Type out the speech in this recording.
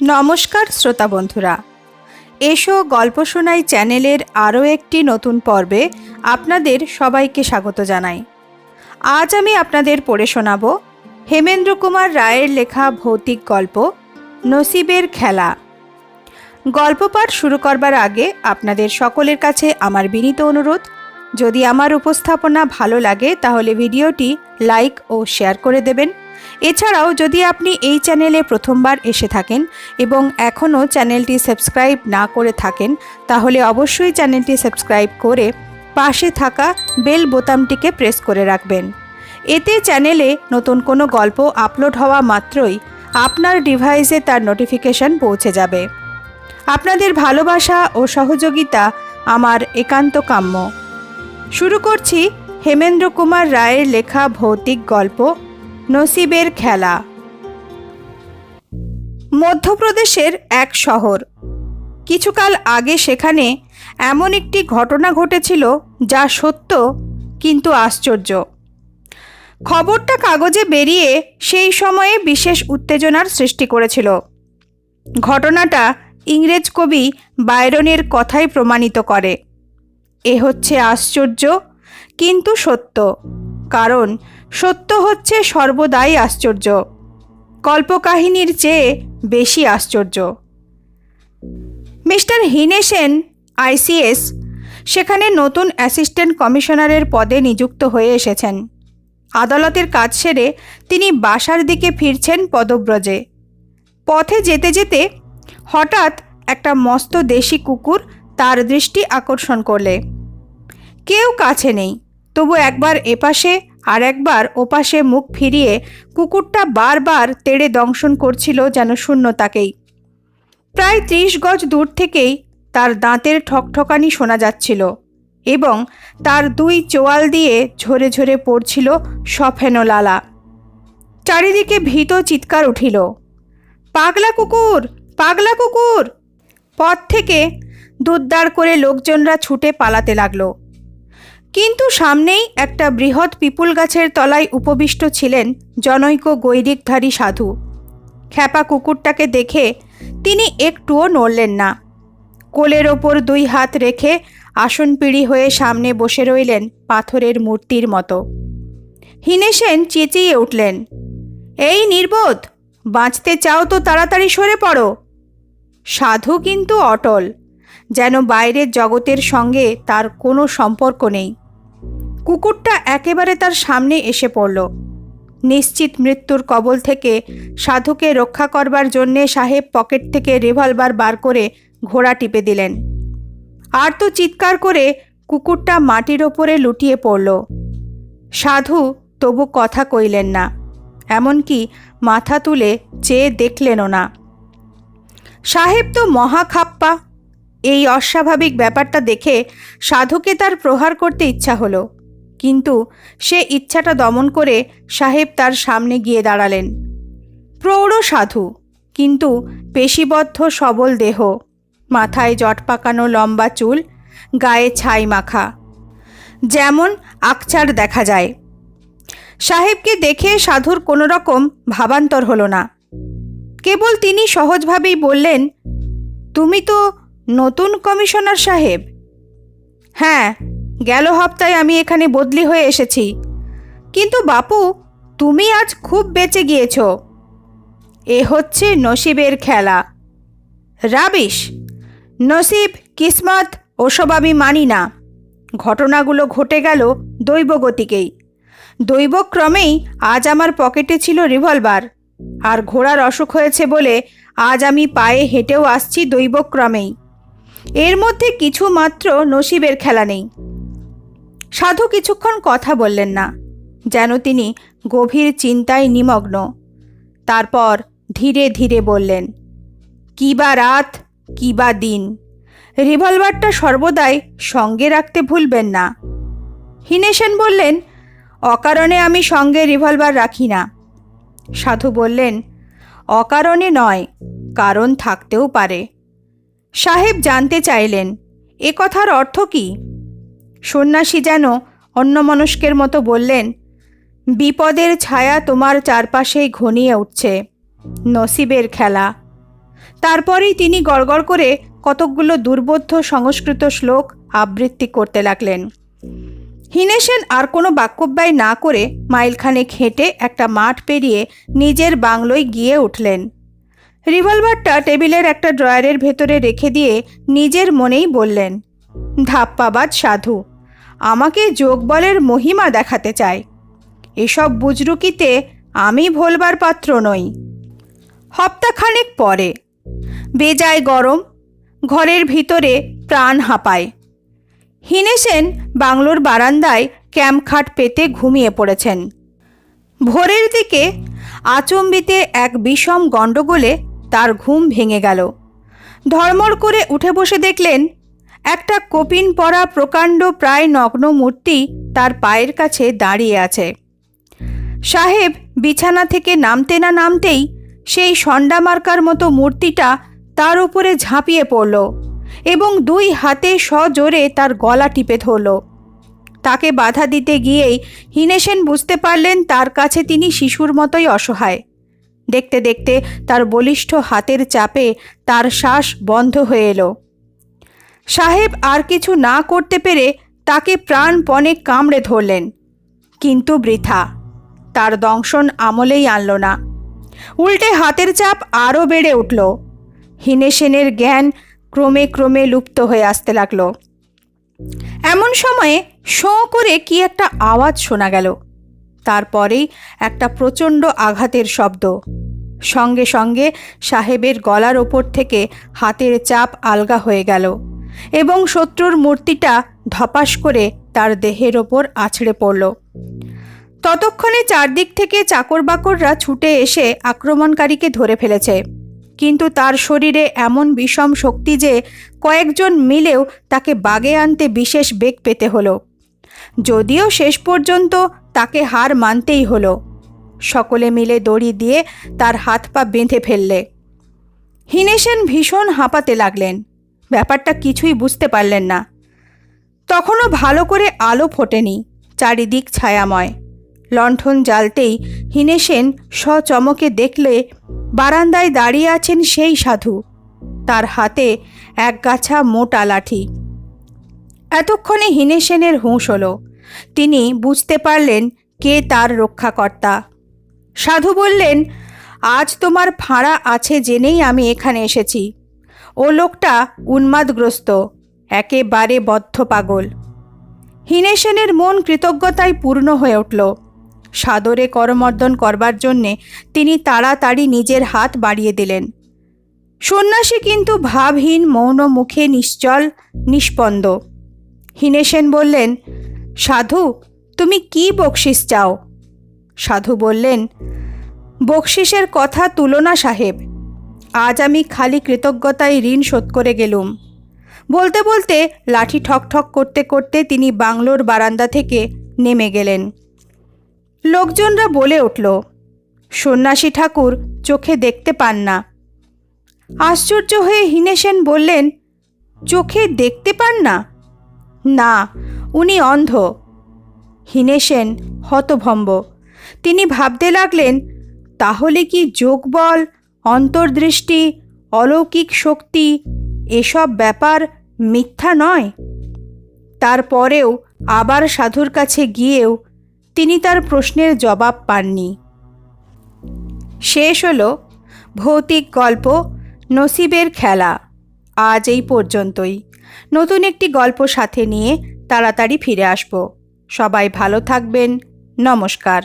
নমস্কার শ্রোতা বন্ধুরা। এসো গল্প শোনাই চ্যানেলের আরও একটি নতুন পর্বে আপনাদের সবাইকে স্বাগত জানাই। আজ আমি আপনাদের পড়ে শোনাব হেমেন্দ্র কুমার রায়ের লেখা ভৌতিক গল্প, নসিবের খেলা। গল্প পাঠ শুরু করবার আগে আপনাদের সকলের কাছে আমার বিনীত অনুরোধ, যদি আমার উপস্থাপনা ভালো লাগে তাহলে ভিডিওটি লাইক ও শেয়ার করে দেবেন। এছাড়াও যদি আপনি এই চ্যানেলে প্রথমবার এসে থাকেন এবং এখনও চ্যানেলটি সাবস্ক্রাইব না করে থাকেন, তাহলে অবশ্যই চ্যানেলটি সাবস্ক্রাইব করে পাশে থাকা বেল বোতামটিকে প্রেস করে রাখবেন। এতে চ্যানেলে নতুন কোনো গল্প আপলোড হওয়া মাত্রই আপনার ডিভাইসে তার নোটিফিকেশন পৌঁছে যাবে। আপনাদের ভালোবাসা ও সহযোগিতা আমার একান্ত কাম্য। শুরু করছি হেমেন্দ্র কুমার রায়ের লেখা ভৌতিক গল্প নসিবের খেলা। মধ্যপ্রদেশের এক শহর। কিছুকাল আগে সেখানে এমন একটি ঘটনা ঘটেছিল যা সত্য, কিন্তু আশ্চর্য। খবরটা কাগজে বেরিয়ে সেই সময়ে বিশেষ উত্তেজনার সৃষ্টি করেছিল। ঘটনাটা ইংরেজ কবি বায়রনের কথাই প্রমাণিত করে। এ হচ্ছে আশ্চর্য, কিন্তু সত্য। কারণ সত্য হচ্ছে সর্বদাই আশ্চর্য। কল্পকাহিনীর চেয়ে বেশি আশ্চর্য। মিস্টার হিনেসেন আইসিএস, সেখানে নতুন অ্যাসিস্ট্যান্ট কমিশনারের পদে নিযুক্ত হয়ে এসেছেন। আদালতের কাজ সেরে তিনি বাসার দিকে ফিরছেন পদব্রজে। পথে যেতে যেতে হঠাৎ একটা মস্ত দেশি কুকুর তার দৃষ্টি আকর্ষণ করলে। কেউ কাছে নেই, তবু একবার এপাশে আর একবার ওপাশে মুখ ফিরিয়ে কুকুরটা বারবার তেড়ে দংশন করছিল যেন শূন্যতাকেই। প্রায় ত্রিশ গজ দূর থেকেই তার দাঁতের ঠকঠকানি শোনা যাচ্ছিল এবং তার দুই চোয়াল দিয়ে ঝরে ঝরে পড়ছিল সফেনো লালা। চারিদিকে ভীত চিৎকার উঠিল, পাগলা কুকুর পাগলা কুকুর! পথ থেকে দুদ্দার করে লোকজনরা ছুটে পালাতে লাগল। কিন্তু সামনেই একটা বৃহৎ পিপুল গাছের তলায় উপবিষ্ট ছিলেন জনৈক গৈরিকধারী সাধু। খ্যাপা কুকুরটাকে দেখে তিনি একটুও নড়লেন না। কোলের ওপর দুই হাত রেখে আসন পিড়ি হয়ে সামনে বসে রইলেন পাথরের মূর্তির মতো। হিনেসেন চেঁচিয়ে উঠলেন, এই নির্বোধ, বাঁচতে চাও তো তাড়াতাড়ি সরে পড়ো। সাধু কিন্তু অটল, যেন বাইরের জগতের সঙ্গে তার কোনো সম্পর্ক নেই। কুকুরটা একেবারে তার সামনে এসে পড়ল। নিশ্চিত মৃত্যুর কবল থেকে সাধুকে রক্ষা করবার জন্যে সাহেব পকেট থেকে রিভলভার বার করে ঘোড়া টিপে দিলেন। আর তো চিৎকার করে কুকুরটা মাটির ওপরে লুটিয়ে পড়ল। সাধু তবু কথা কইলেন না, এমনকি মাথা তুলে চেয়ে দেখলেনও না। সাহেব তো মহা খাপ্পা। এই অস্বাভাবিক ব্যাপারটা দেখে সাধুকে তার প্রহার করতে ইচ্ছা হলো। কিন্তু সে ইচ্ছাটা দমন করে সাহেব তার সামনে গিয়ে দাঁড়ালেন। প্রৌঢ় সাধু, কিন্তু পেশিবদ্ধ সবল দেহ, মাথায় জট পাকানো লম্বা চুল, গায়ে ছাই মাখা, যেমন আকচার দেখা যায়। সাহেবকে দেখে সাধুর কোনো রকম ভাবান্তর হলো না। কেবল তিনি সহজভাবেই বললেন, তুমি তো নতুন কমিশনার সাহেব? হ্যাঁ গেল হপ্তায় আমি এখানে বদলি হয়ে এসেছি। কিন্তু বাপু, তুমি আজ খুব বেঁচে গিয়েছ। এ হচ্ছে নসিবের খেলা। রাবিশ, নসিব, কিসমত, ওসব আমি মানি না। ঘটনাগুলো ঘটে গেল দৈবগতিকেই। দৈবক্রমেই আজ আমার পকেটে ছিল রিভলভার। আর ঘোড়ার অসুখ হয়েছে বলে আজ আমি পায়ে হেঁটেও আসছি দৈবক্রমেই। এর মধ্যে কিছু মাত্র নসিবের খেলা নেই। সাধু কিছুক্ষণ কথা বললেন না, যেন তিনি গভীর চিন্তায় নিমগ্ন। তারপর ধীরে ধীরে বললেন, কি বা রাত, কি বা দিন। রিভলভারটা সর্বদাই সঙ্গে রাখতে ভুলবেন না। হিনেশেন বললেন, অকারণে আমি সঙ্গে রিভলভার রাখি না। সাধু বললেন, অকারণে নয়, কারণ থাকতেও পারে। সাহেব জানতে চাইলেন, এ কথার অর্থ কী? সন্ন্যাসী যেন অন্যমনস্কের মতো বললেন, বিপদের ছায়া তোমার চারপাশেই ঘনিয়ে উঠছে, নসিবের খেলা। তারপরেই তিনি গড়গড় করে কতকগুলো দুর্বোধ্য সংস্কৃত শ্লোক আবৃত্তি করতে লাগলেন। হিনেসেন আর কোনো বাক্যব্যয় না করে মাইলখানেক হেঁটে একটা মাঠ পেরিয়ে নিজের বাংলোয় গিয়ে উঠলেন। রিভলভারটা টেবিলের একটা ড্রয়ারের ভেতরে রেখে দিয়ে নিজের মনেই বললেন ধাপ্পাবাদ সাধু আমাকে যোগবলের মহিমা দেখাতে চায়। এসব বুজরুকিতে আমি ভোলবার পাত্র নই। হপ্তাখানেক পরে, বেজায় গরম, ঘরের ভিতরে প্রাণ হাঁপায়। হিনেসেন বাংলোর বারান্দায় ক্যাম্পখাট পেতে ঘুমিয়ে পড়েছেন। ভোরের দিকে আচম্বিতে এক বিষম গণ্ডগোলে তার ঘুম ভেঙে গেল। ধর্মড় করে উঠে বসে দেখলেন একটা কপিন পরা প্রকাণ্ড প্রায় নগ্ন মূর্তি তার পায়ের কাছে দাঁড়িয়ে আছে। সাহেব বিছানা থেকে নামতে না নামতেই সেই সন্ডা মার্কার মতো মূর্তিটা তার উপরে ঝাঁপিয়ে পড়ল এবং দুই হাতে সজোরে তার গলা টিপে ধরল। তাকে বাধা দিতে গিয়েই হিনেসেন বুঝতে পারলেন তার কাছে তিনি শিশুর মতোই অসহায়। দেখতে দেখতে তার বলিষ্ঠ হাতের চাপে তার শ্বাস বন্ধ হয়ে এলো। সাহেব আর কিছু না করতে পেরে তাকে প্রাণপণে কামড়ে ধরলেন। কিন্তু বৃথা, তার দংশন আমলেই আনল না। উল্টে হাতের চাপ আরও বেড়ে উঠল। হিনেসেনের জ্ঞান ক্রমে ক্রমে লুপ্ত হয়ে আসতে লাগল। এমন সময়ে শোঁ করে কি একটা আওয়াজ শোনা গেল। তারপরেই একটা প্রচণ্ড আঘাতের শব্দ। সঙ্গে সঙ্গে সাহেবের গলার ওপর থেকে হাতের চাপ আলগা হয়ে গেল। এবং শত্রুর মূর্তিটা ধপাস করে তার দেহের ওপর আছড়ে পড়ল। ততক্ষণে চারদিক থেকে চাকর বাকররা ছুটে এসে আক্রমণকারীকে ধরে ফেলেছে। কিন্তু তার শরীরে এমন বিষম শক্তি যে কয়েকজন মিলেও তাকে বাগে আনতে বিশেষ বেগ পেতে হলো। যদিও শেষ পর্যন্ত তাকে হার মানতেই হলো। সকলে মিলে দড়ি দিয়ে তার হাত পা বেঁধে ফেললে। হিনেসেন ভীষণ হাঁপাতে লাগলেন। ব্যাপারটা কিছুই বুঝতে পারলেন না। তখনও ভালো করে আলো ফোটেনি চারিদিক ছায়াময়। লণ্ঠন জ্বালতেই হিনেসেন সচমকে দেখলে বারান্দায় দাঁড়িয়ে আছেন সেই সাধু। তার হাতে এক গাছা মোটা লাঠি। এতক্ষণে হিনেসেনের হুঁশ হলো। তিনি বুঝতে পারলেন কে তার রক্ষাকর্তা। সাধু বললেন, আজ তোমার ফাঁড়া আছে জেনেই আমি এখানে এসেছি। ও লোকটা উন্মাদগ্রস্ত, একেবারে বদ্ধ পাগল। হিনেসেনের মন কৃতজ্ঞতায় পূর্ণ হয়ে উঠল। সাদরে করমর্দন করবার জন্যে তিনি তাড়াতাড়ি নিজের হাত বাড়িয়ে দিলেন। সন্ন্যাসী কিন্তু ভাবহীন, মৌন মুখে নিশ্চল, নিষ্পন্দ। হিনেসেন বললেন, সাধু, তুমি কি বকশিস চাও? সাধু বললেন, বকশিসের কথা তুলনা সাহেব আজ আমি খালি কৃতজ্ঞতায় ঋণ শোধ করে গেলুম। বলতে বলতে লাঠি ঠক ঠক করতে করতে তিনি বাংলোর বারান্দা থেকে নেমে গেলেন। লোকজনরা বলে উঠল, সন্ন্যাসী ঠাকুর চোখে দেখতে পান না। আশ্চর্য হয়ে হিনেসেন বললেন, চোখে দেখতে পান না? না, উনি অন্ধ। হিনেসেন হতভম্ব। তিনি ভাবতে লাগলেন, তাহলে কি যোগবল অন্তর্দৃষ্টি, অলৌকিক শক্তি, এসব ব্যাপার মিথ্যা নয়। তারপরেও আবার সাধুর কাছে গিয়েও তিনি তার প্রশ্নের জবাব পাননি। শেষ হল ভৌতিক গল্প, নসিবের খেলা। আজ এই পর্যন্তই। নতুন একটি গল্প সাথে নিয়ে তাড়াতাড়ি ফিরে আসব। সবাই ভালো থাকবেন। নমস্কার।